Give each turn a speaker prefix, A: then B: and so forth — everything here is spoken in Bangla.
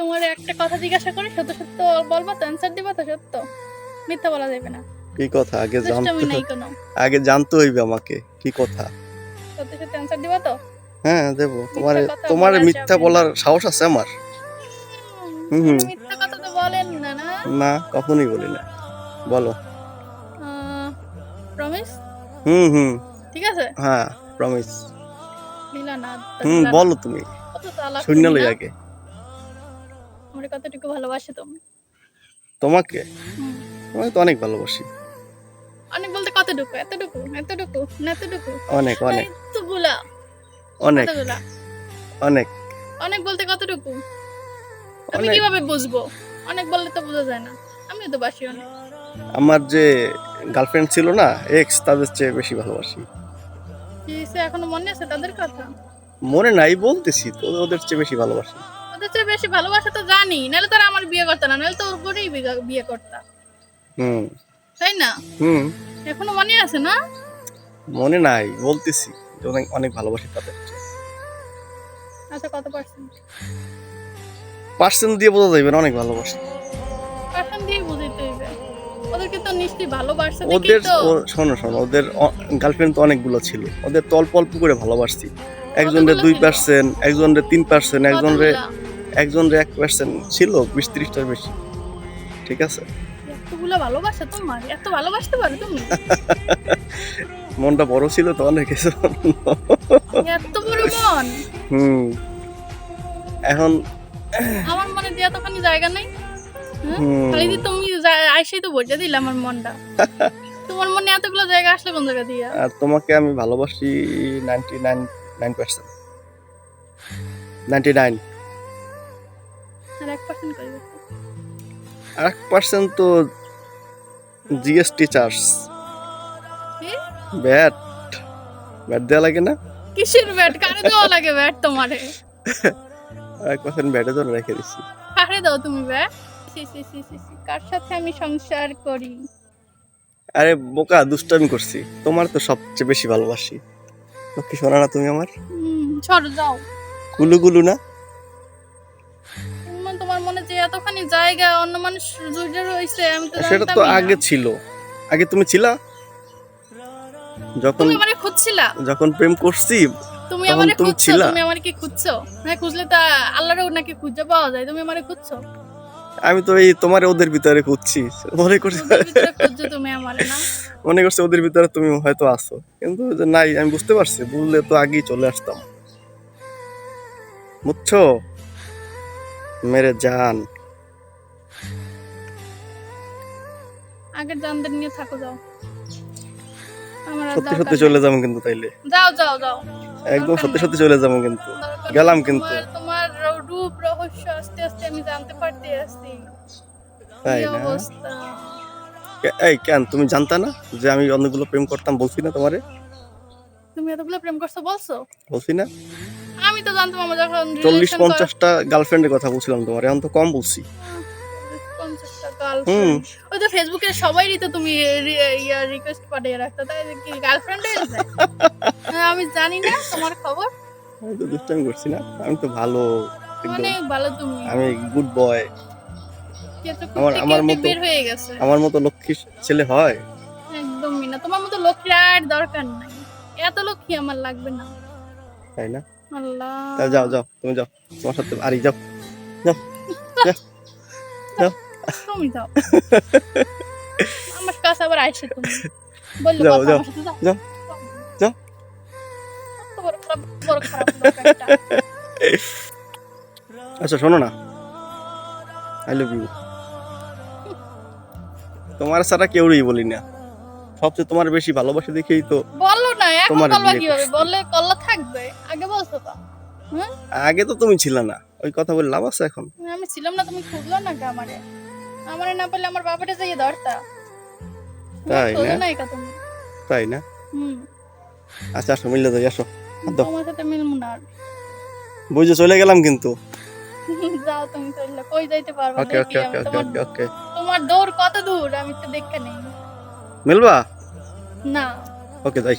A: তোমার একটা কথা জিজ্ঞাসা করি সত্য সত্য বলবা তো অ্যান্সার দিবা তো সত্য। মিথ্যা বলা যাবে না।
B: কি কথা? আগে জানতে আগে জানতে হইবে আমাকে কি কথা?
A: সত্য সত্য অ্যান্সার দিবা তো?
B: হ্যাঁ দেবো। তোমার তোমার মিথ্যা বলার সাহস আছে আমার? হুম, হুম।
A: মিথ্যা কথা তো বলেন না না?
B: না কখনোই বলি না। বলো।
A: প্রমিস
B: হুম হুম।
A: ঠিক আছে?
B: হ্যাঁ প্রমিস
A: দিলা না
B: হুম বলো তুমি। শূন্য লই আগে।
A: আমার কতটুকু ভালোবাসে তুমি?
B: তোমাকে? তোমাকে তো অনেক ভালোবাসি।
A: অনেক বলতে কতটুকু? এতটুকু? এতটুকু? না এতটুকু?
B: অনেক অনেক।
A: এতগুলা।
B: অনেক। অনেক।
A: অনেক বলতে কতটুকু? আমি কীভাবে বুঝব? অনেক বললে তো বোঝা যায় না। আমিও তো বাসি অনেক।
B: আমার যে গার্লফ্রেন্ড ছিল না এক্স তাদের চেয়ে বেশি ভালোবাসি।
A: এখনও মনে আছে তাদের কথা?
B: মনে নাই বলতেছি তো ওদের চেয়ে বেশি ভালোবাসি।
A: চেয়ে বেশি ভালোবাসা তো জানি। নাহলে তারা আমার বিয়ে করতো না নাহলে তো ওর পরেই বিয়ে- করতাম
B: হুম।
A: তাই না?
B: হুম।
A: এখনও মনে আছে না?
B: মনে নাই বলতেছি অনেক অনেক ভালোবাসি তাদের।
A: আচ্ছা কত পার্সেন্ট
B: পার্সেন্ট দিয়ে বোঝা যাবে না অনেক ভালোবাসি।
A: পার্সেন্ট দিয়ে বুঝাইতে হইবে। ওদেরকে তো নিশ্চয়ই
B: ওদের
A: তো।
B: শোনো শোনো ওদের গার্লফ্রেন্ড তো অনেকগুলো ছিল। ওদের তো অল্প অল্প করে ভালোবাসছি। একজনের
A: কতগুলো
B: দুই? পার্সেন্ট একজনের তিন পার্সেন্ট একজনের একজনের এক পার্সেন্ট ছিল বিশ ত্রিশটার বেশি। ঠিক আছে?
A: এতগুলো ভালোবাসা তোমার? এত ভালোবাসতে পারো তুমি?
B: মনটা বড় ছিল তো অনেক
A: এত বড় মন?
B: হুম। এখন
A: আমার মনে যে এতখানি জায়গা নাই? খালি তুমি আইসাই তো বোঝা দিলে আমার মনটা। তোমার মনে এতগুলো জায়গা আসলে কোন জায়গা দিয়া?
B: আর তোমাকে আমি ভালোবাসি ninety nine nine percent ninety nine
A: এক পার্সেন্ট করে
B: আর এক পার্সেন্ট তো জিএসটি চার্জ ব্যাট। ব্যাট দেওয়া লাগে না?
A: কিসের ব্যাট? কারে দেওয়া লাগে ব্যাট তোমারে?
B: এক পার্সেন্ট ব্যাটের জন্য রেখে দিচ্ছি
A: কারে দাও তুমি ব্যাট? কার সাথে আমি সংসার করি?
B: আরে বোকা দুষ্টামি করছি। তোমার তো সবচেয়ে বেশি ভালোবাসি। লক্ষ্মী শোনা না তুমি আমার?
A: ছড় যাও।
B: গুলু গুলু না?
A: এতখানি জায়গা অন্য মানুষ জুড়ে রয়েছে আমি তো
B: সেটা তো আগে ছিল। আগে তুমি ছিলা? যখন
A: তুমি আমারে খুঁজছিলা?
B: যখন প্রেম করছি
A: তুমি আমারে
B: তুমি
A: খুঁজছো? তুমি আমারে কি খুঁজছো? হ্যাঁ খুঁজলে তা আল্লাহরও নাকি খুঁজে পাওয়া যায়। তুমি আমারে খুঁজছো?
B: আমি তো এই তোমার ওদের ভিতরে খুঁজছি। মনে করছি
A: ওদের ভিতরে তুমি আমারে না?
B: মনে করছি ওদের ভিতরে তুমি হয়তো আছো। কিন্তু যে নাই আমি বুঝতে পারছি। বুঝলে তো আগেই চলে আসতাম। বুঝছ? মেরে জান
A: আগের জানদের নিয়ে থাকো যাও। আমার
B: সত্যি সত্যি চলে যাব কিন্তু তাইলে।
A: যাও যাও যাও।
B: একদম সত্যি সত্যি চলে যাব কিন্তু। গেলাম কিন্তু।
A: তোমার- রূপ রহস্য আস্তে আস্তে আমি জানতে পারতে আসছি।
B: তাই না? এই কেন তুমি জানতা না যে আমি অনেকগুলো প্রেম করতাম বলছি না তোমারে?
A: তুমি এতগুলো প্রেম করছ বলছো?
B: বলছি না।
A: আমি তো জানতাম আমার যখন
B: চল্লিশ পঞ্চাশটা গার্লফ্রেন্ডের কথা বলছিলাম তোমার এখন তো কম বলছি।
A: ওই তো ফেসবুকে সবাইরই তো তুমি ইয়া রিকোয়েস্ট পাঠিয়ে রাখতো তাই কি গার্লফ্রেন্ড হয়ে আমি জানি না তোমার খবর।
B: আমি তো দুষ্টামি করছি না। আমি তো ভালো
A: অনেক ভালো তুমি।
B: আমি গুড বয় আমার- আমার মতো-
A: হয়ে গেছে।
B: আমার মতো লক্ষ্মী ছেলে হয়?
A: একদমই না। তোমার মতো লক্ষ্মীর আর দরকার নাই। এত লক্ষ্মী আমার লাগবে না।
B: তাই না?
A: আল্লাহ।
B: যাও যাও। তুমি যাও। তোমার সাথে আরি যাও।
A: তুমি যাও। আমার কাছে আবার আইসে তুমি। বলল
B: যাও, যাও,
A: যাও।
B: আচ্ছা শোনো না। আই লাভ ইউ তোমার ছাড়া কেউই বলি না। সবচেয়ে তোমার বেশি ভালোবাসা দেখেই তো
A: বলল না এখন
B: তোমার
A: বলবা কীভাবে? বললে কল্লা থাকবে। আগে বলছো তো। হ্যাঁ
B: আগে তো তুমি ছিল না। ওই কথা বলে লাভ আছে এখন।
A: আমি ছিলাম না তুমি খুঁজলো না আমারে? আমারে না পেলে আমার বাবাটা যাইয়ে ধরতা।
B: তাই না?
A: না এটা
B: তাই না?
A: হুম।
B: আচ্ছা আসো মিললে যাই আসো।
A: তোমার সাথে মিলবো না।
B: বুঝে চলে গেলাম কিন্তু।
A: যাও তুমি চললে কই যাইতে পারব
B: ওকে ওকে ওকে ওকে ওকে।
A: তোমার দৌড় কত দূর? আমি তো দেখে নেই।
B: মিলবা?
A: না।
B: ওকে যাই।